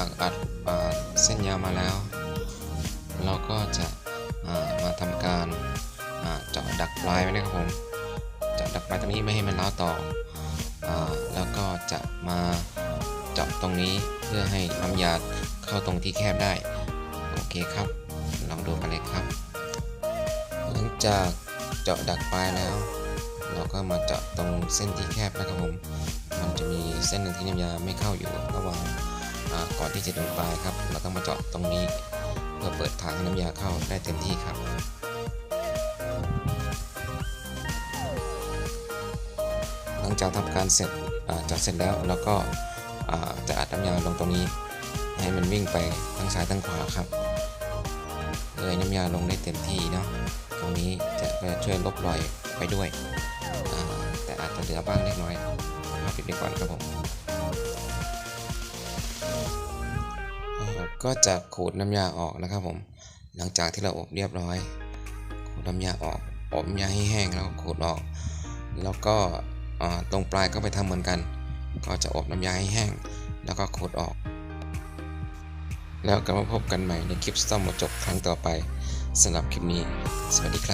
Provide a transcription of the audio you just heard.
ากอัดเส้นยาวมาแล้ว เราก็จะามาทำการเจาะดักปลายไว้นะครับผมเจาะดักปลายตรงนี้ไม่ให้มันร้าวต่ออแล้วก็จะมาเจาะตรงนี้เพื่อให้น้ำยาเข้าตรงที่แคบได้ โอเคครับ ลองดูกันเลยครับ หลังจากเจาะดักปลายแล้ว เราก็มาเจาะตรงเส้นที่แคบนะครับผม มันจะมีเส้นหนึ่งที่น้ำยาไม่เข้าอยู่ระหว่าง ก่อนที่จะถึงปลายครับ เราต้องมาเจาะตรงนี้ เพื่อเปิดทางให้น้ำยาเข้าได้เต็มที่ครับหลังจากทำการเสร็จจาะเสร็จแล้วเราก็จะอัดน้ำยาลงตรงนี้ ให้มันวิ่งไปทั้งซ้ายทั้งขวาครับเลยน้ำยาลงได้เต็มที่เนาะตรงนี้จะช่วยลบรอยไปด้วย แต่อาจจะเหลือบ้างเล็กน้อยมาปิดไปก่อนครับผม ก็จะขูดน้ำยาออกนะครับผมหลังจากที่เราอบเรียบร้อยขูดน้ำยาออกอบน้ำยาให้แห้งแล้วขูดออก แล้วก็ตรงปลายก็ไปทำเหมือนกัน ก็จะอบน้ำยาให้แห้ง แล้วก็ขูดออก แล้วกลับมาพบกันใหม่ในคลิปสตอมหมดจบครั้งต่อไปสำหรับคลิปนี้ สวัสดีครับ